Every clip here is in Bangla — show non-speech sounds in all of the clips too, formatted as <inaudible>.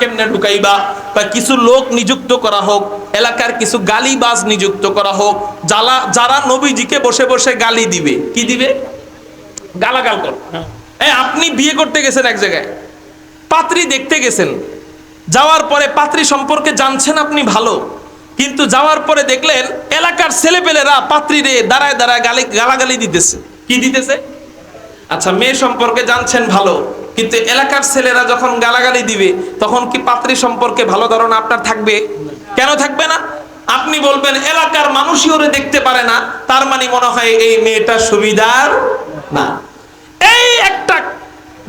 কেমনে ঢুকাইবা? বা কিছু লোক নিযুক্ত করা হোক, এলাকার কিছু গালিবাজ নিযুক্ত করা হোক যারা যারা নবীজিকে বসে বসে গালি দিবে, কি দিবে? গালাগাল কর। এই আপনি বিয়ে করতে গেছেন এক জায়গায়। পাত্রী দেখতে গেছেন। যাওয়ার পরে পাত্রী সম্পর্কে জানছেন আপনি ভালো, কিন্তু যাওয়ার পরে দেখলেন এলাকার ছেলে ছেলেপেলেরা পাত্রী রে দাঁড়ায় দাঁড়ায় গালি গালাগালি দিতেছে। কি দিতেছে? আচ্ছা মেয়ে সম্পর্কে জানছেন ভালো কিন্তু এলাকার ছেলেরা যখন গালাগালি দিবে, তখন কি পাত্রী সম্পর্কে ভালো ধারণা আপনার থাকবে? কেন থাকবে না? আপনি বলবেন, এলাকার মানুষই ওরে দেখতে পারে না। তার মানে মনে হয় এই মেয়েটা সুবিধার না। এই একটা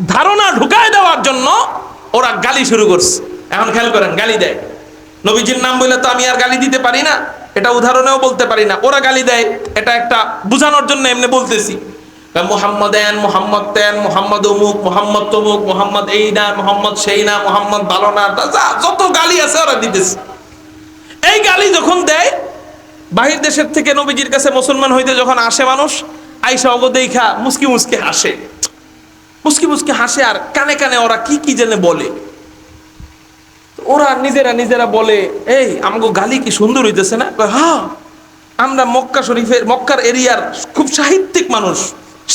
ধারণা ঢুকায় দেওয়ার জন্য ওরা গালি শুরু করছে। এখন খেয়াল করেন, গালি দেয়। নবীজির নাম বলে তো আমি আর গালি দিতে পারি না। এটা উদাহরণেও বলতে পারি না। ওরা গালি দেয়। এটা একটা বোঝানোর জন্য এমনি বলতেছি। মোহাম্মদ এন মোহাম্মদ তেন মোহাম্মদ অমুক, মোহাম্মদ তমুক, মোহাম্মদ এই না, মোহাম্মদ সেই না, মোহাম্মদ ভালো না যত গালি আছে ওরা দিতেছে। এই গালি যখন দেয়, বাহির দেশের থেকে নবীজির কাছে মুসলমান হইতে যখন আসে মানুষ, আইসা অগ দেখা, মুসকি মুসকি হাসে। মুসকি মুসকি হাসে আর কানে কানে ওরা কি কি জেনে বলে। ওরা নিজেরা নিজেরা বলে, এই আমাকে গালি কি সুন্দর হইতেছে না? হ্যাঁ আমরা মক্কা শরীফের, মক্কার এরিয়ার খুব সাহিত্যিক মানুষ।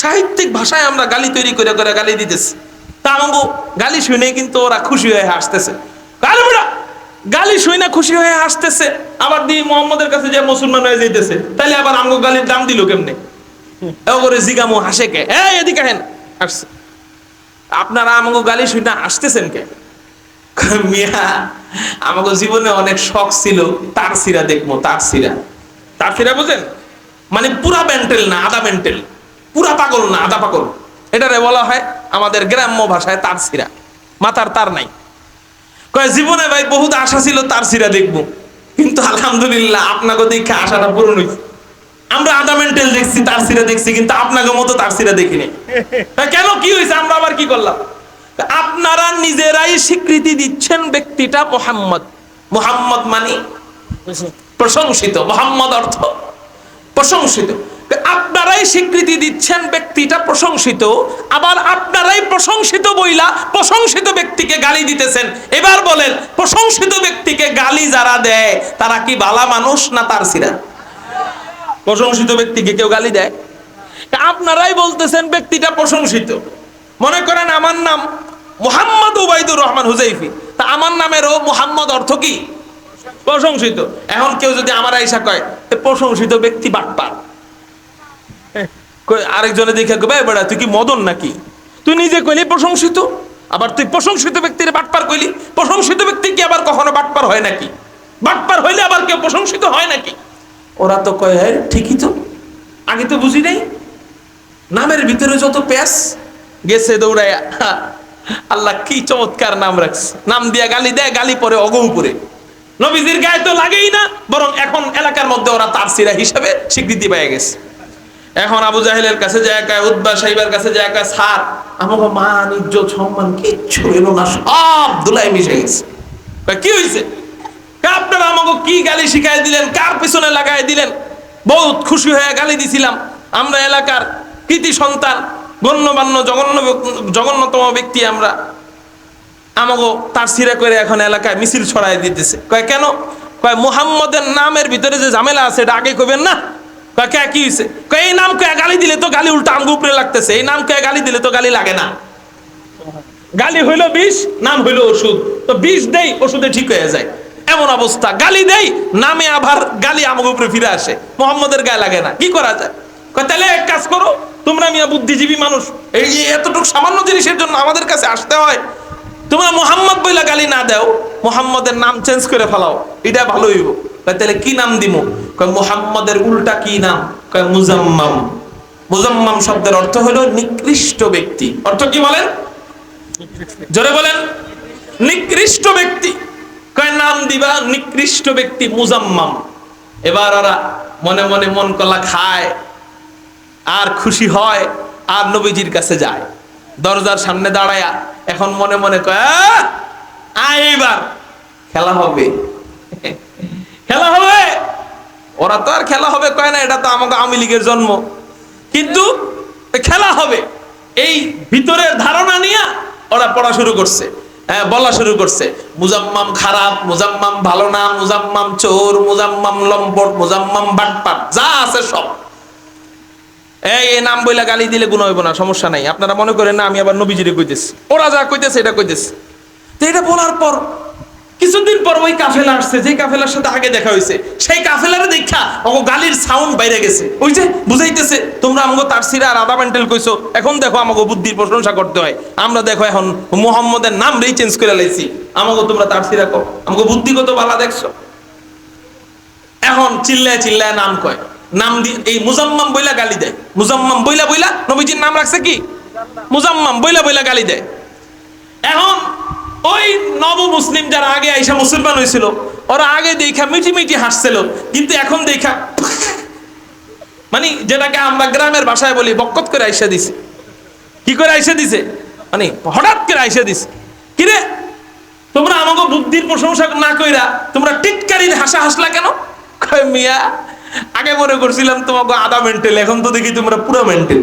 সাহিত্যিক ভাষায় আমরা গালি তৈরি করে করে গালি দিতেছি। তা আমাকে গালি শুনে কিন্তু ওরা খুশি হয়ে হাসতেছে। গালি গালি শুনে খুশি হয়ে হাসতেছে, আবার দিয়ে মোহাম্মদের কাছে যে মুসলমান হয়ে যাইতেছে তাহলে আবার আমগো গালির দাম দিল কেমনে? এ জিগামো হাসে কে? এই এদিকে হেন, আসছে। আপনারা আমাকে গালি শুনে আসতেছেন কে? মিয়া আমাকে জীবনে অনেক শখ ছিল, তার সিরা দেখব, তার সিরা। তার সিরা বুঝেন? মানে পুরা মেন্টেল না, আধা মেন্টেল। পুরা পাগল না, আধা পাগল। এটারে বলা হয় আমাদের গ্রাম্য ভাষায় তার সিরা মাথার তার নাই। কয়, জীবনে ভাই বহুত আশা ছিল তার সিরা দেখব। কিন্তু আলহামদুলিল্লাহ আপনাকে দেখে আশাটা পূরণ হয়েছে আমরা আধা মেন্টেল দেখছি তার সিরা দেখছি, কিন্তু আপনাকে মতো তার সিরা দেখিনি কেন কি হয়েছে আমরা আবার কি করলাম? আপনারা নিজেরাই স্বীকৃতি দিচ্ছেন ব্যক্তিটা মোহাম্মদ। মোহাম্মদ মানে? প্রশংসিত। মোহাম্মদ অর্থ? প্রশংসিত। আপনারাই স্বীকৃতি দিচ্ছেন ব্যক্তিটা প্রশংসিত, আবার আপনারাই প্রশংসিত বইলা প্রশংসিত ব্যক্তিকে গালি দিতেছেন। এবার বলেন, প্রশংসিত ব্যক্তিকে গালি যারা দেয়, তারা কি বালা মানুষ না তার সিরা? প্রশংসিত ব্যক্তিকে কেউ গালি দেয়? আপনারাই বলতেছেন ব্যক্তিটা প্রশংসিত। মনে করেন আমার নাম মোহাম্মদ উবাইদুর রহমান হুজাইফি তা আমার নামেরও মোহাম্মদ অর্থ কি? প্রশংসিত। এখন কেউ যদি আমার আইসা কয় প্রশংসিত ব্যক্তি বাটপার। আরেকজনে দেখে কবে বেড়া তুই কি মদন নাকি? তুই নিজে কইলি প্রশংসিত। আবার তুই প্রশংসিত ব্যক্তির বাটপার কইলি। প্রশংসিত ব্যক্তি কি আবার কখনো বাটপার হয় নাকি? বাটপার হইলে আবার কেউ প্রশংসিত হয় নাকি? ওরা তো কয় হ্যাঁ ঠিকই তো। আগে তো বুঝি নাই। নামের ভিতরে যত প্যাস গেছে দৌড়াইয়া হা, আল্লাহ কি চমৎকার নাম রাখছে। নাম দিয়া গালি দেয় গালি পরে অগৌ করে। নবীজির গায়ে তো লাগেই না বরং এখন এলাকার মধ্যে ওরা তার সিরা হিসাবে স্বীকৃতি পেয়ে গেছে। এখন আবু জাহেলের কাছে কয় উদ্বা সাহেবের কাছে কয়, স্যার আমাকে মান, ইজ্জত, সম্মান কিচ্ছু এলো না, সব দুলাই মিশে গেছে। কি হয়েছে আপনারা আমাকে কি গালি শিখাই দিলেন, কার পিছনে লাগাই দিলেন? বহুত খুশি হয়ে গালি দিছিলাম। আমরা এলাকার কৃতি সন্তান, গণ্যমান্য, জঘন্য জঘন্যতম ব্যক্তি আমরা। আমাকে তার সিরা করে এখন এলাকায় মিছিল ছড়াই দিতেছে। কয়, কেন? কয়, মুহাম্মদের নামের ভিতরে যে ঝামেলা আছে, এটা আগে কবেন না? কে, কি হয়েছে এই নাম কয়ে, গালি দিলে তো গালি উল্টা আমগো উপরে লাগতেছে। এই নাম কয়ে, গালি দিলে তো গালি লাগে না। গালি হইল বিষ, নাম হইল ওষুধ। তো বিষ দেই, ওষুধে ঠিক হয়ে যায়। এমন অবস্থা। গালি দেই, নামে আবার গালি আমাকে উপরে ফিরে আসে। মোহাম্মদের গায়ে লাগে না। কি করা যায়? তাহলে এক কাজ করো, তোমরা মিয়া বুদ্ধিজীবী মানুষ, এই এতটুকু সামান্য জিনিসের জন্য আমাদের কাছে আসতে হয়, তোমরা মোহাম্মদ বইলা গালি না দাও, মোহাম্মদের নাম চেঞ্জ করে ফেলাও। এটা ভালো হইব। তাহলে কি নাম দিব মোহাম্মদের উল্টা কি নাম? কয় মুজাম্মাম। মুজাম্মাম শব্দের অর্থ হলো নিকৃষ্ট ব্যক্তি। অর্থ কি বলেন? জোরে বলেন। নিকৃষ্ট ব্যক্তি। কয় নাম দিবা? নিকৃষ্ট ব্যক্তি মুজাম্মাম। এবার ওরা মনে মনে মন কলা খায় আর খুশি হয় আর নবীজির কাছে যায়। দরজার সামনে দাঁড়ায়া এখন মনে মনে কয় "আহ, আয় এইবার। খেলা হবে। <laughs> খেলা হবে? ওরা তো আর খেলা হবে কয় না, এটা তো আমাকে আওয়ামী লীগের জন্ম। কিন্তু খেলা হবে। এই ভিতরের ধারণা নিয়ে ওরা পড়া শুরু করছে। হ্যাঁ বলা শুরু করছে। মুজাম্মাম খারাপ, মুজাম্মাম ভালো না, মুজাম্মাম চোর, মুজাম্মাম লম্পট, মুজাম্মাম বাটপাট, যা আছে সব। এই নাম বইলা গালি দিলে গুণ হইব না, সমস্যা নাই। আপনারা মনে করেন, না, আমি আবার নবীজিরে কইতেছি। ওরা যা কইতেছে, এটা কইতেছে। তো এটা বলার পর কিছুদিন পর ওই কাফেলা আসছে যে কাফেলার সাথে আগে দেখা হয়েছে, সেই কাফেলারে দেখা ও গালির সাউন্ড বাইরে গেছে। ওই যে বুঝাইতেছে, তোমরা আমাকে তার সিরা আর আদা মেন্টাল কইছো, এখন দেখো আমাকে বুদ্ধির প্রশংসা করতে হয়। আমরা দেখো এখন মোহাম্মদের নাম রেই চেঞ্জ করে লাইছি। আমাকে তোমরা তার সিরা কো আমাকে বুদ্ধিগত বালা দেখছ? এখন চিল্লায় চিল্লায় নাম কয়। নাম দি, এই মুজাম্মাম বইলা গালি দেয়। মুজাম্মাম বইলা বইলা নবীজির নাম রাখছে কি? মুজাম্মাম বইলা বইলা গালি দেয়। এখন ওই নব মুসলিম যারা আগে আইসা মুসলমান হয়েছিল, ওরা আগে দেখা মিটি মিটি হাসছিল, কিন্তু এখন দেখা মানে যেটাকে আমরা গ্রামের ভাষায় বলি, বকত করে আইসা দিছে। কি করে আইসা দিছে? মানে হঠাৎ করে আইসা দিছে। কিরে তোমরা আমাকে বুদ্ধির প্রশংসা না কইরা তোমরা টিটকারির হাসা হাসলা কেন? কয়, মিয়া, আগে মনে করছিলাম তোমাকে আধা মেন্টেল এখন তো দেখি তোমরা পুরো মেন্টেল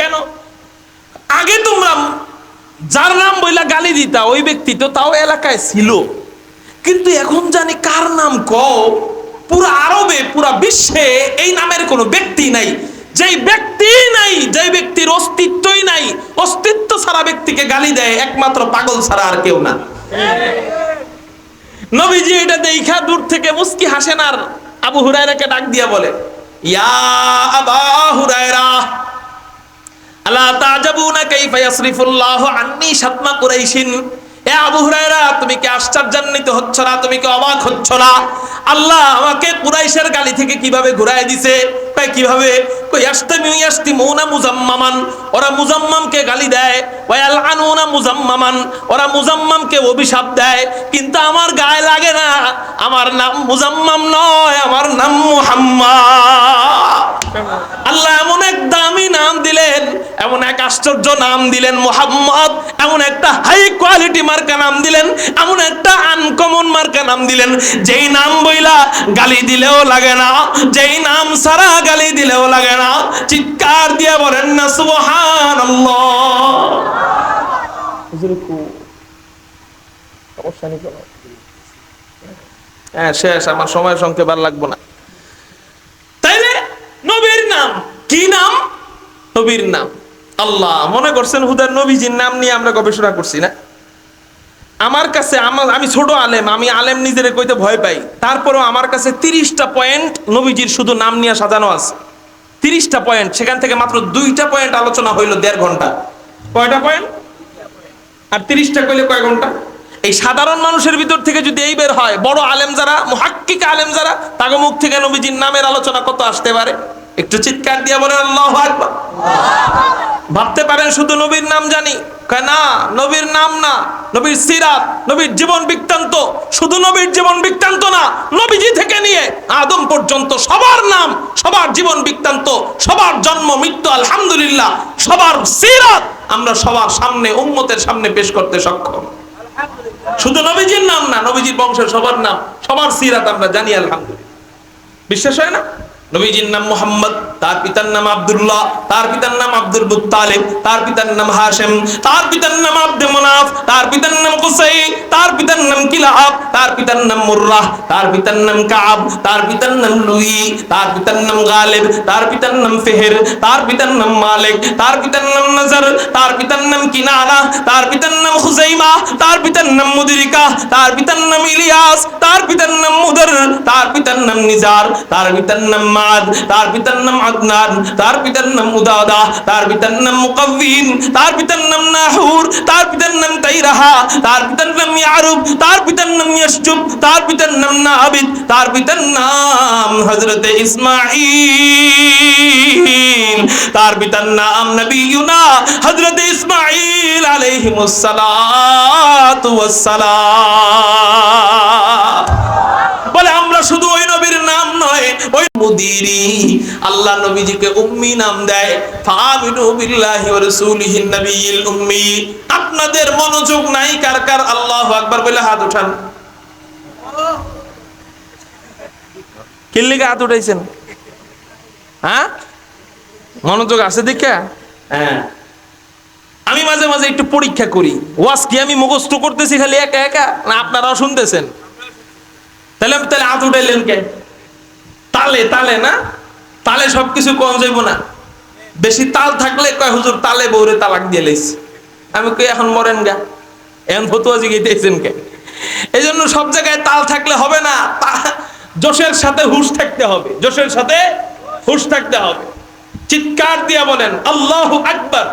কেন? আগে তোমরা যার নাম বইলা গালি দিতা, ওই ব্যক্তি তো তাও এলাকায় ছিল। কিন্তু এখন জানি কার নাম কও, পুরো আরবে, পুরো বিশ্বে এই নামের কোনো ব্যক্তি নাই। যেই ব্যক্তি নাই, যেই ব্যক্তির অস্তিত্বই নাই, অস্তিত্ব ছাড়া ব্যক্তিকে গালি দেয়, একমাত্র পাগল ছাড়া আর কেউ না। নবীজি এটা দেখা দূর থেকে মুস্কি হাসেন আর আবু হুরায়রাকে ডাক দিয়া বলে, ইয়া আবা হুরায়রা আলা তাজাবুনা কাইফা ইয়াসরিফুল্লাহু আন্নি শাতমা কুরাইশিন। এ আবু হুরায়রা, তুমি কি আশ্চর্যান্বিত হচ্ছ না? তুমি কি অবাক হচ্ছ না? আল্লাহ আমাকে কুরাইশের গালি থেকে কীভাবে ঘুরায় দিছে? কয় কীভাবে? মুজাম্মামান। ওরা মুজাম্মামকে গালি দেয়। ওয়া ইয়ালআনুনা মুজাম্মামান। ওরা মুজাম্মামকে অভিশাপ দেয়। কিন্তু আমার গায়ে লাগে না। আমার নাম মুজাম্মাম নয়, আমার নাম মুহাম্মদ। আল্লাহ এমন এক দামি নাম দিলেন, এমন এক আশ্চর্য নাম দিলেন মোহাম্মদ, এমন একটা হাই কোয়ালিটি মার্কা নাম দিলেন, এমন একটা আনকমন মার্কা নাম দিলেন। যেই নাম বইলা গালি দিলেও লাগে না যেই নাম সারা গালি দিলেও লাগে না চিৎকার দিয়ে বলেন না সুবহানাল্লাহ। হ্যাঁ শেষ আমার সময় সংক্ষেপ আর লাগবো না। তাইলে নবীর নাম কি নাম? নবীর নাম। আল্লাহ মনে করছেন হুদার নবীজির নাম নিয়ে আমরা গবেষণা করছি না? আমার কাছে আমার আমি ছোট আলেম, আমি আলেম নিজের কইতে ভয় পাই। তারপরেও আমার কাছে তিরিশটা পয়েন্ট নবীজির শুধু নাম নিয়ে সাজানো আছে। তিরিশটা পয়েন্ট, সেখান থেকে মাত্র দুইটা পয়েন্ট আলোচনা হইল দেড় ঘণ্টা। কয়টা পয়েন্ট? আর তিরিশটা কইলে কয় ঘণ্টা? এই সাধারণ মানুষের ভিতর থেকে যদি এই বের হয়, বড় আলেম যারা, মুহাক্কিক আলেম যারা তাকে মুখ থেকে নবীজির নামের আলোচনা কত আসতে পারে? একটু চিৎকার দিয়ে বলেন, আল্লাহ ভাবতে পারেন শুধু নবীর নাম জানি। না, নবীর নাম না, নবীর সিরাত, নবীর জীবন বৃত্তান্ত। শুধু নবীর জীবন বৃত্তান্ত না, নবীজি থেকে নিয়ে আদম পর্যন্ত সবার নাম, সবার জীবন বৃত্তান্ত, সবার জন্ম, মৃত্যু, আলহামদুলিল্লাহ, সবার সিরাত আমরা সবার সামনে, উম্মতের সামনে পেশ করতে সক্ষম। শুধু নবীজির নাম না, নবীজির বংশের সবার নাম, সবার সিরাত আমরা জানি, আলহামদুলিল্লাহ। বিশ্বাস হয় না? নবীজির নাম মোহাম্মদ তার পিতার নাম আব্দুল্লাহ তার পিতার নাম আব্দুল মুত্তালিব তার পিতার নাম হাশেম তার পিতার নাম আব্দে মুনাফ তার পিতার নাম কুসাই তার পিতার নাম কিলাব তার পিতার নাম মুররাহ তার পিতার নাম কাব তার পিতার নাম লুই তার পিতার নাম গালিব তার পিতার নাম ফেহের তার পিতার নাম মালিক তার পিতার নাম নজর তার পিতার নাম কিনানা তার পিতার নাম খুজাইমা তার পিতার নাম মুদরিকা তার পিতার নাম ইলিয়াস তার পিতার নাম মুদর তার পিতার নাম নিজার তার পিতার নাম মাদ তার পিতার নাম আদনান তার পিতার নাম উদাদা তার পিতার নাম মুকাব্বিন তার পিতার নাম নাহুর তার পিতার নাম তাইরাহা তার পিতার নাম ইয়ারুব তার পিতার নাম ইয়াসজুব তার পিতার নাম নাবিদ তার পিতার নাম হযরত ইসমাঈল তার পিতার নাম নবিয়ুনা হযরত ইসমাঈল আলাইহিমুস সালাতু ওয়াস সালাম বলে আমরা শুধু ওই মুদিরি। আল্লাহ নবীজিকে উম্মি নাম দেয়। ফামিনু বিল্লাহি ওয়া রাসূলিহি নবিয়িল উম্মি। আপনাদের মনোযোগ নাই কার কার? আল্লাহু আকবার বলে হাত উঠান। কিল্লিকে হাত উঠাইছেন? হ্যাঁ? মনোযোগ আছে দেখা? হ্যাঁ। আমি মাঝে মাঝে একটু পরীক্ষা করি। ওয়াজ কি আমি মুখস্থ করতেছি খালি একা একা? না আপনারাও শুনতেছেন। তাহলে তাহলে হাত উঠাইলেন কে? তালে তালে না? তালে সবকিছু কম যাইব না। বেশি তাল থাকলে কয়, হুজুর, তালে বৌরে তালাক দিয়ে লাইছি। আমি কই, এখন মরেন গা। এখন ফতুয়া জিগাইতেছেন কে? এই জন্য সব জায়গায় তাল থাকলে হবে না। জোশের সাথে হুশ থাকতে হবে। জোশের সাথে হুশ থাকতে হবে। চিৎকার দিয়া বলেন, আল্লাহ আকবার!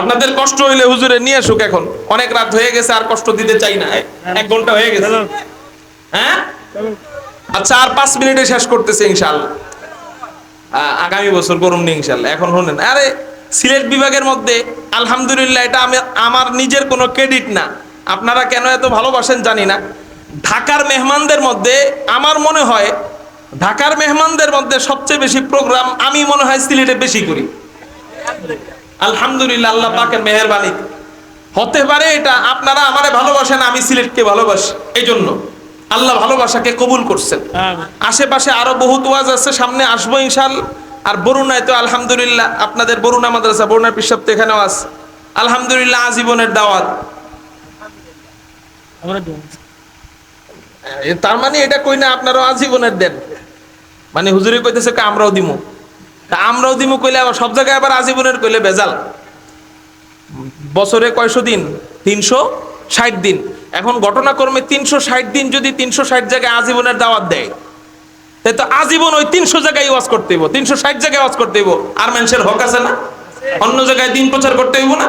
আপনাদের কষ্ট হইলে হুজুরে নিয়ে আসুক এখন। অনেক রাত হয়ে গেছে, আর কষ্ট দিতে চাই না। এক ঘণ্টা হয়ে গেছে। হ্যাঁ? আচ্ছা আর পাঁচ মিনিটে শেষ করতেছে ইনশাল্লাহ আ- আগামী বছর করুন নি ইনশাল্লাহ এখন শুনেন। আরে, সিলেট বিভাগের মধ্যে, আলহামদুলিল্লাহ, এটা আমি, আমার নিজের কোনো ক্রেডিট না। আপনারা কেন এত ভালোবাসেন জানি না। ঢাকার মেহমানদের মধ্যে, আমার মনে হয়, ঢাকার মেহমানদের মধ্যে সবচেয়ে বেশি প্রোগ্রাম আমি মনে হয় সিলেটে বেশি করি। আলহামদুলিল্লাহ, আল্লাহ পাকের মেহরবানি। হতে পারে এটা, আপনারা আমারে ভালোবাসেন, আমি সিলেটকে ভালোবাসি এই জন্য আল্লাহ ভালোবাসাকে কবুল করছেন। আশেপাশে আরও বহুত ওয়াজ আছে সামনে আসব ইনশাল। আর বরুণায় তো আলহামদুলিল্লাহ আপনাদের বরুণা মাদ্রাসা বরুণার পিসাব তো এখানেও আছে। আলহামদুলিল্লাহ আজীবনের দাওয়াত। তার মানে এটা কই না আপনারাও আজীবনের দেন। মানে হুজুরি কইতেছে কে আমরাও দিমু। তা আমরাও দিমু কইলে আবার সব জায়গায় আবার আজীবনের কইলে বেজাল বছরে কয়শো দিন? তিনশো ষাট দিন। এখন ঘটনাক্রমে তিনশো ষাট দিন যদি তিনশো ষাট জায়গায় আজীবনের দাওয়াত দেয় তাই তো আজীবন ওই তিনশো জায়গায় ওয়াজ করতে হইব। তিনশো ষাট জায়গায় ওয়াজ করতে হইব। আর মানুষের হক আছে না? অন্য জায়গায় দিন প্রচার করতে হইব না?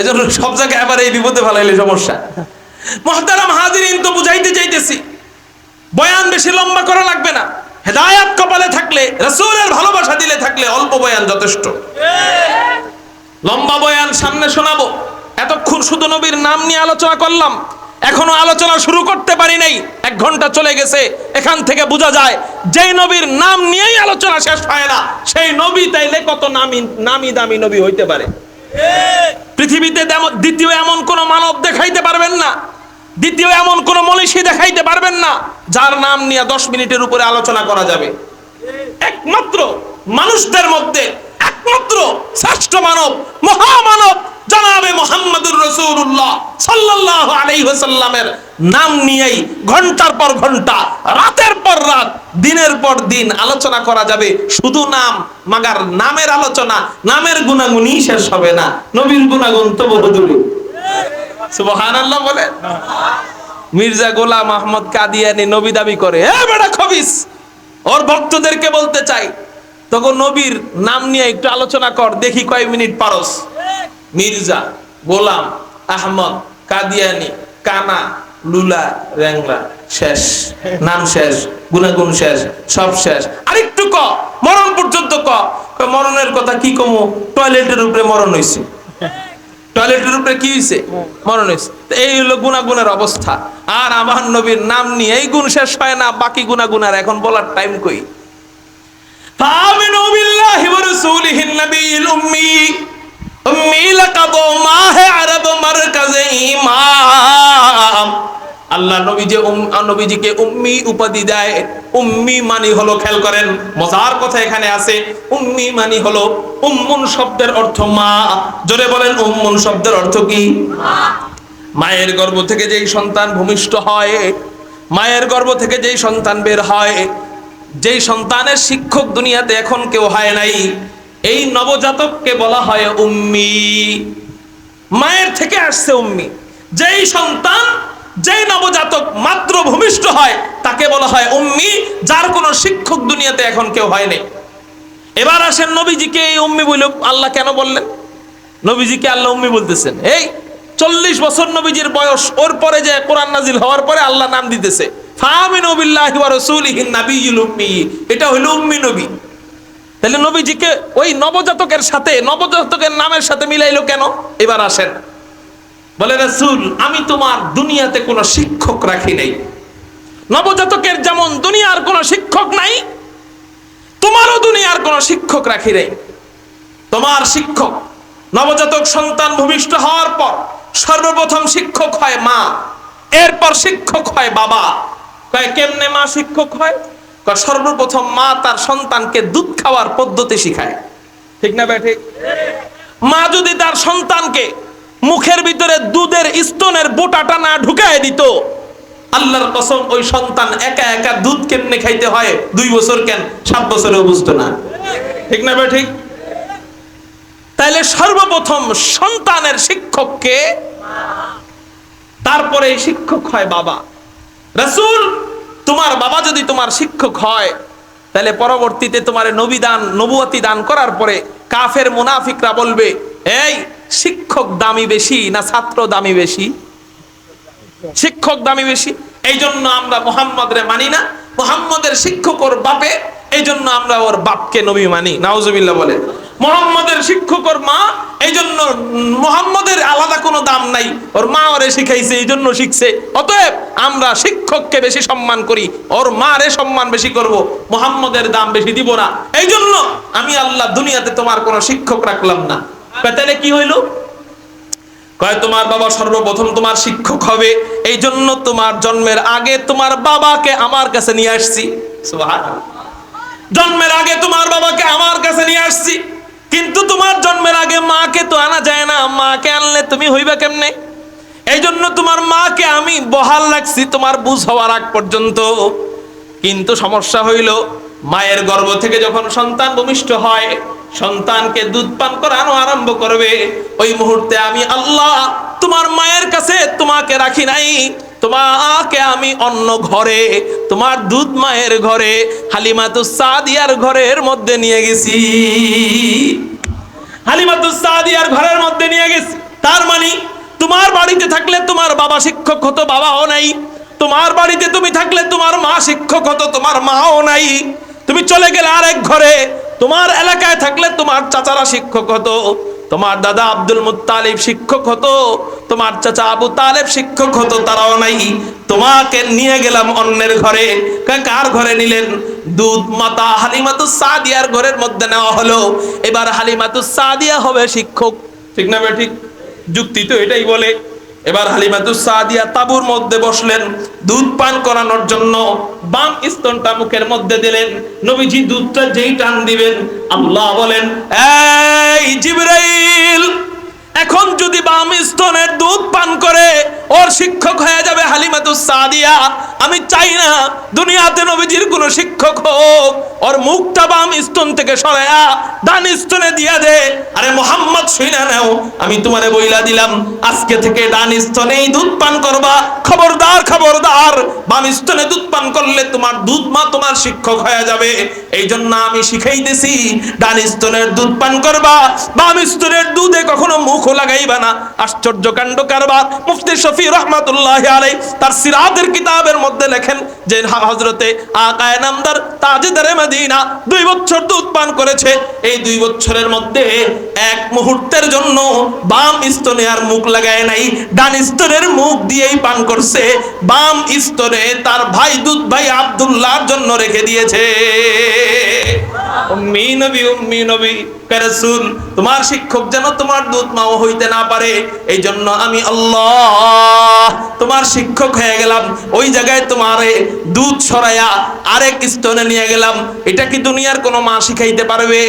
এই জন্য সব জায়গায় আবার এই বিপদে ফেলাইলে সমস্যা। মহতারাম হাজিরিন তো বুঝাইতে চাইতেছি, বয়ান বেশি লম্বা করা লাগবে না। হেদায়াত কপালে থাকলে, রসুলের ভালোবাসা দিলে থাকলে অল্প বয়ান যথেষ্ট। লম্বা বয়ান সামনে শোনাবো। এতক্ষণ শুধু নবীর নাম নিয়ে আলোচনা করলাম। এখনও আলোচনা শুরু করতে পারি নাই। এক ঘণ্টা চলে গেছে, এখান থেকে বোঝা যায়, যেই নবীর নাম নিয়েই আলোচনা শেষ হয় না, সেই নবী তাইলে কত নামি নামি দামি নবী হইতে পারে। পৃথিবীতে দ্বিতীয় এমন কোন মানব দেখাইতে পারবেন না। দ্বিতীয় এমন কোন মনীষী দেখাইতে পারবেন না, যার নাম নিয়ে দশ মিনিটের উপরে আলোচনা করা যাবে। একমাত্র মানুষদের মধ্যে একমাত্র শ্রেষ্ঠ মানব, মহামানব জানাবে মোহাম্মদুর রসুল্লাহ সাল্লাল্লাহু আলাইহি ওয়াসাল্লামের নাম নিয়েই ঘণ্টার পর ঘণ্টা, রাতের পর রাত, দিনের পর দিন আলোচনা করা যাবে। শুধু নাম, মাগার নামের আলোচনা, নামের গুণাগুণই শেষ হবে না। নবীর গুণাগুণ তো বহুদূরী। সুবহানাল্লাহ বলে মির্জা গোলাম আহমদ কাদিয়ানি নবী দাবি করে, এ বেটা খবিস, ওর ভক্তদেরকে বলতে চাই তখন নবীর নাম নিয়ে একটু আলোচনা কর, দেখি কয় মিনিট পারস। মির্জা, গোলাম, আহমদ, কাদিয়ানি, কানা, লুলা, রেংলা, শেষ। নাম শেষ, গুণাগুণ শেষ, সব শেষ। আরেকটু ক, মরণ পর্যন্ত ক। মরণের কথা কি কমো? টয়লেটের উপরে মরণ হয়েছে টয়লেটের উপরে কি হয়েছে মরণ হয়েছে এই হলো গুণাগুণের অবস্থা। আর আমার নবীর নাম নিয়ে এই গুণ শেষ হয় না, বাকি গুণাগুণ আর এখন বলার টাইম কই? ফামিনু বিল্লাহি ওয়া রাসূলিহিন নবিয়্যিল মিল কাবো মাহে আরব মারকাজে ইমাম। আল্লাহ নবী যে নবীজিকে উম্মি উপাধি দেয়। উম্মি মানি হলো, খেয়াল করেন, মজার কথা এখানে আছে। উম্মি মানি হলো, উম্মুন শব্দের অর্থ মা। জোরে বলেন, উম্মুন শব্দের অর্থ কি? মায়ের গর্ভ থেকে যেই সন্তান ভূমিষ্ঠ হয়, মায়ের গর্ভ থেকে যেই সন্তান বের হয়, যেই সন্তানের শিক্ষক দুনিয়াতে এখন কেউ হয় নাই এই নবজাতককে বলা হয় উম্মি। মায়ের থেকে আসছে উম্মি। যেই সন্তান, যেই নবজাতক মাত্র ভূমিষ্ঠ হয়, তাকে বলা হয় উম্মি, যার কোনো শিক্ষক দুনিয়াতে এখন কেউ হয় নাই। এবার আসেন নবীজিকে এই উম্মি বলে আল্লাহ কেন বললেন? নবীজিকে আল্লাহ উম্মি বলতেছেন, এই চল্লিশ বছর নবীজির বয়স, ওর পরে যে কোরআন নাজিল হওয়ার পরে আল্লাহ নাম দিতেছে। ফামিনু বিল্লাহি ওয়া রাসূলিহি নাবিয়ুল উম্মি। এটা হলো উম্মি নবী। তাহলে নবীজিকে ওই নবজাতকের সাথে, নবজাতকের নামের সাথে মিলাইলো কেন? এবার আসেন। বলে রাসূল, আমি তোমার দুনিয়াতে কোনো শিক্ষক রাখি নাই। নবজাতকের যেমন দুনিয়ার কোনো শিক্ষক নাই, তোমারও দুনিয়ার কোনো শিক্ষক রাখি নাই। তোমার শিক্ষক নবজাতক সন্তান ভূমিষ্ঠ হওয়ার পর সর্বপ্রথম শিক্ষক হয় মা, এরপর শিক্ষক হয় বাবা। কয়, কেমনে মা শিক্ষক হয়? সর্বপ্রথম মা তার সন্তানকে দুধ খাওয়ার পদ্ধতি শিখায়। ঠিক না ব্যাঠিক মা যদি তার সন্তানকে মুখের ভিতরে দুধের স্তনের বোটাটা না ঢুকায় দিত, আল্লাহর কসম, ওই সন্তান একা একা দুধ কেমনে খাইতে হয়? দুই বছর কেন? সাত বছরেও বুঝতো না। ঠিক না ঠিক তাইলে সর্বপ্রথম সন্তানের শিক্ষককে, তারপরে শিক্ষক হয় বাবা। রাসূল তোমার বাবা যদি তোমার শিক্ষক হয়, তাহলে পরবর্তীতে তোমার নবী দান নবুয়তি দান করার পরে কাফের মুনাফিকরা বলবে, এই শিক্ষক দামি বেশি না ছাত্র দামি বেশি? শিক্ষক দামি বেশি। এই জন্য আমরা মোহাম্মদ রে মানি না। মোহাম্মদের শিক্ষক ওর বাপে এই জন্য আমরা ওর বাপকে নবী মানি। নাউজুবিল্লাহ বলে। মোহাম্মদের শিক্ষক ওর মা এই জন্য আলাদা কোনো দাম নাই। ওর মা ওরে শিখাইছে এই জন্য শিখছে। অতএব আমরা শিক্ষককে বেশি সম্মান করি, ওর মা রে সম্মান বেশি করব, মোহাম্মদের দাম বেশি দিব না। এই জন্য আমি আল্লাহ দুনিয়াতে তোমার কোনো শিক্ষক রাখলাম না। তাহলে কি হইল? কয়, তোমার বাবা সর্বপ্রথম তোমার শিক্ষক হবে এই জন্য তোমার জন্মের আগে তোমার বাবাকে আমার কাছে নিয়ে আসছি। জন্মের আগে তোমার বাবাকে আমার কাছে নিয়ে আসছি। কিন্তু তোমার জন্মের আগে মাকে তো আনা যায় না। মাকে আনলে তুমি হইবা কেমনে? এই জন্য তোমার মাকে আমি বহাল রাখছি তোমার বুঝ হওয়ার আগ পর্যন্ত। কিন্তু সমস্যা হইল, মায়ের গর্ভ থেকে যখন সন্তান ভূমিষ্ঠ হয়, সন্তানকে দুধ পান করানো আরম্ভ করবে। ওই মুহূর্তে আমি আল্লাহ তোমার মায়ের কাছে তোমাকে রাখি নাই। তোমাকে আমি অন্য ঘরে, তোমার দুধ মায়ের ঘরে হালিমা হালিমাতু সাদিয়ার ঘরের মধ্যে নিয়ে গেছি। হালিমা হালিমাতু সাদিয়ার ঘরের মধ্যে নিয়ে গেছি। তার মানে তোমার বাড়িতে থাকলে তোমার বাবা শিক্ষক হতো, বাবাও নাই। তোমার বাড়িতে তুমি থাকলে তোমার মা শিক্ষক হতো, তোমার মাও নাই। তুমি চলে গেলে আরেক ঘরে, তোমার এলাকায় থাকলে তোমার চাচারা শিক্ষক হতো। তোমার দাদা আব্দুল মুতালিব শিক্ষক হতো, তোমার চাচা আবু তালেব শিক্ষক হতো, তারাও নাই। তোমাকে নিয়ে গেলাম অন্যের ঘরে। কার ঘরে নিলেন? দুধ মাতা হালিমাতু সাদিয়ার ঘরের মধ্যে নেওয়া হলো। এবার হালিমাতু সাদিয়া হবে শিক্ষক। ঠিক না ঠিক? যুক্তি তো এটাই বলে। এবার হালিমাতু সাদিয়া তাবুর মধ্যে বসলেন, দুধ পান করানোর জন্য বাম স্তনটা মুখের মধ্যে দিলেন, নবীজি দুধটা যেই টান দিবেন, আল্লাহ বলেন, এই জিবরাইল এখন যদি বাম স্তনের দুধ পান করে, ওর শিক্ষক হয়ে যাবে হালিমাতু সাদিয়া। আমি চাই না দুনিয়াতে নবীজির কোন শিক্ষক হোক। ওর মুখটা বাম স্তন থেকে সরায়া ডান স্তনে দিয়া দে। আরে মোহাম্মদ, শুইনা নাও। আমি তোমারে বইলা দিলাম, আজকে থেকে ডান স্তনেই দুধ পান করবা। খবরদার খবরদার, বাম স্তনে দুধ পান করলে তোমার দুধ মা তোমার শিক্ষক হয়ে যাবে। এই জন্য আমি শিখাইতেছি, ডান স্তনের দুধ পান করবা। বাম স্তনের দুধে কখনো মুখ লাগাইবা না। আশ্চর্য কাণ্ড কারবার। মুফতি শফি রহমাতুল্লাহ আলাই তার সিরাতের কিতাবের মধ্যে লেখেন যে হজরতে আকায় নামদার তাজেদারে মদিনা দুই বছর দুধ পান করেছে। এই দুই বছরের মধ্যে এক মুহূর্তের জন্য বাম স্তনে আর মুখ লাগায় নাই, ডান স্তনের মুখ দিয়েই পান করছে। বাম স্তনে তার ভাই দুধ ভাই আব্দুল্লাহর জন্য রেখে দিয়েছে। উম্মি নবী। রাসূল, তোমার শিক্ষক যেন তোমার দুধ মাও হইতে না পারে এই জন্য আমি আল্লাহ তোমার শিক্ষক হয়ে গেলাম, ওই জায়গায় তোমারে দুধ সরাইয়া আরেক স্তনে নিয়ে গেলাম, এটা কি দুনিয়ার কোনো মা শিখাইতে পারবে?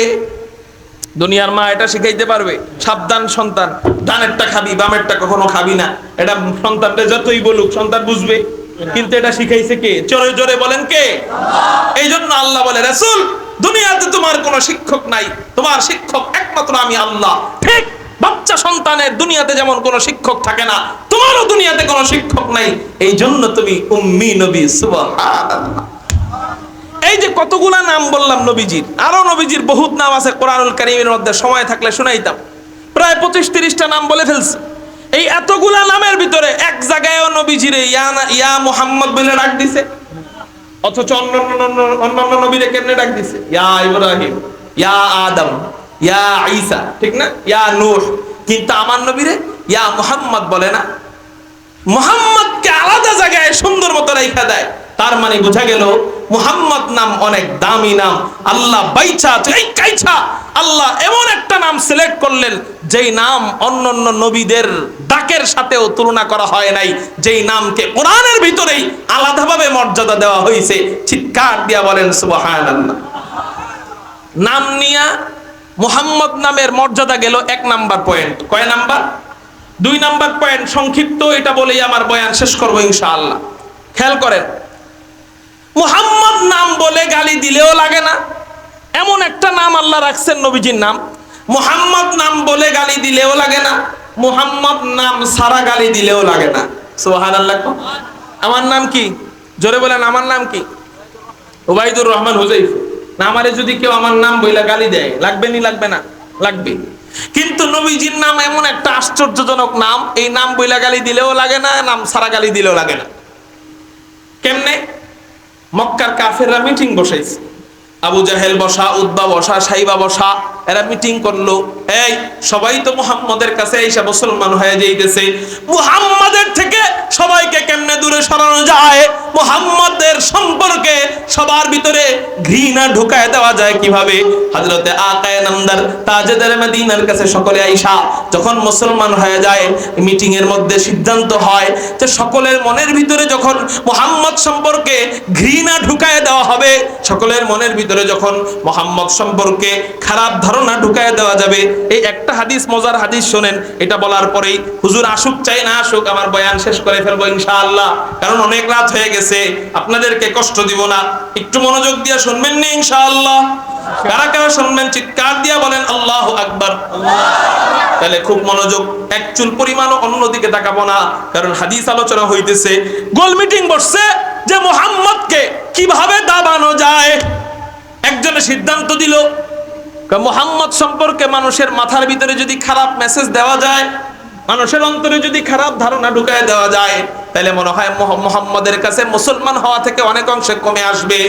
দুনিয়ার মা এটা শিখাইতে পারবে? সাবধান সন্তান ডানেরটা খাবি, বামেরটা কখনো খাবি না, এটা সন্তানটা যতই বলুক সন্তান বুঝবে, কিন্তু এটা শিখাইছে কে? জোরে জোরে বলেন কে? এই জন্য আল্লাহ বলে, রাসূল দুনিয়াতে তোমার কোনো শিক্ষক নাই। তোমার শিক্ষক একমাত্র আমি আল্লাহ। ঠিক বাচ্চা সন্তানের দুনিয়াতে যেমন কোনো শিক্ষক থাকে না, তোমারও দুনিয়াতে কোনো শিক্ষক নাই। এই জন্য তুমি উম্মি নবী এই যে কতগুলা নাম বললাম নবীজির, আরও নবীজির বহুত নাম আছে কোরআনুল কারীমের মধ্যে, সময় থাকলে শুনাইতাম। প্রায় পঁচিশ তিরিশটা নাম বলে ফেলছে। এই এতগুলা নামের ভিতরে এক জায়গায়ও নবীজিরে ইয়া ইয়া মুহাম্মদ বলে ডাক দিছে। অথচ অন্যান্য অন্যান্য নবীরে কেমনে ডাক দিছে? ইয়া ইব্রাহিম, ইয়া আদম, ইয়া ঈসা, ঠিক না? ইয়া নূহ কিন্তু আমার নবীরে ইয়া মুহাম্মদ বলে না। মোহাম্মদকে আলাদা জায়গায় সুন্দর মতো রেখা দেয়। তার মানে বোঝা গেল মুহাম্মদ নাম অনেক দামি নাম। আল্লাহ বাইচা এই কাইছা আল্লাহ এমন একটা নাম সিলেক্ট করলেন, যেই নাম অন্য অন্য নবীদের ডাকের সাথেও তুলনা করা হয় নাই। যেই নামকে কোরআনের ভিতরেই আলাদাভাবে মর্যাদা দেওয়া হয়েছে চিৎকার দিয়া বলেন, সুবহানাল্লাহ। নাম নিয়া মুহাম্মদ নামের মর্যাদা গেল এক নাম্বার পয়েন্ট কয় নাম্বার? দুই নাম্বার পয়েন্ট সংক্ষিপ্ত, এটা বলেই আমার বয়ান শেষ করব ইনশাআল্লাহ। খেয়াল করেন মুহাম্মদ নাম বলে গালি দিলেও লাগে না। এমন একটা নাম আল্লাহ রাখছেন নবীজির নাম। মুহাম্মদ নাম বলে গালি দিলেও লাগে না। মুহাম্মদ নাম সারা গালি দিলেও লাগে না। সোহান আল্লাহ আমার নাম কি? জোরে বলেন, আমার নাম কি? ওবাইদুর রহমান হুজাইফ না, আমারে যদি কেউ আমার নাম বইলা গালি দেয়, লাগবে নি, লাগবে না? লাগবে। কিন্তু নবীজির নাম এমন একটা আশ্চর্যজনক নাম, এই নাম বইলা গালি দিলেও লাগে না, নাম সারা গালি দিলেও লাগে না। কেমনে? মক্কার কাফেররা মিটিং বসাইছে। আবু জাহেল বসা উদ্বা বসা, সাইবা বসা, এরা মিটিং করল। এই, সবাই তো মুহাম্মদের কাছে এসে মুসলমান হয়ে যাইতেছে। মুহাম্মাদের থেকে সবাইকে কেমনে দূরে সরানো যায়? মুহাম্মাদের সম্পর্কে সবার ভিতরে ঘৃণা ঢুকায় দেওয়া যায় কীভাবে? হযরতে আকায়ে নামদার তাজেদার মদিনার কাছে সকলে আইসা, যখন মুসলমান হয়ে যায় মিটিং এর মধ্যে সিদ্ধান্ত হয় যে সকলের মনের ভিতরে যখন মোহাম্মদ সম্পর্কে ঘৃণা ঢুকায় দেওয়া হবে, সকলের মনের ভিতরে যখন মোহাম্মদ সম্পর্কে খারাপ ধারণা ঢুকায় দেওয়া যাবে, এই একটা হাদিস, মজার হাদিস শোনেন, এটা বলার পরেই হুজুর আসুক চাই না আসুক, আমার বয়ান শেষ করে ফেলব ইনশাআল্লাহ। কারণ অনেক রাত হয়ে গেছে, আপনাদেরকে কষ্ট দিব না। একটু মনোযোগ দিয়ে শুনবেন নি ইনশাআল্লাহ? কারা কারা শুনবেন? চিৎকার দিয়া বলেন, আল্লাহ আকবার। তাহলে খুব মনোযোগ, এক চুল পরিমাণও অন্যদিকে তাকাবো না, কারণ হাদিস আলোচনা হইতেছে, গোল মিটিং বসছে যে মোহাম্মদকে কীভাবে দাবানো যায়? একজনে সিদ্ধান্ত দিল মোহাম্মদ সম্পর্কে মানুষের মাথার ভিতরে যদি খারাপ মেসেজ দেওয়া যায়, মানুষের অন্তরে যদি খারাপ ধারণা ঢুকায় দেওয়া যায় তাহলে মনে হয় মোহাম্মদের কাছে মুসলমান হওয়া থেকে অনেক অংশে কমে আসবে।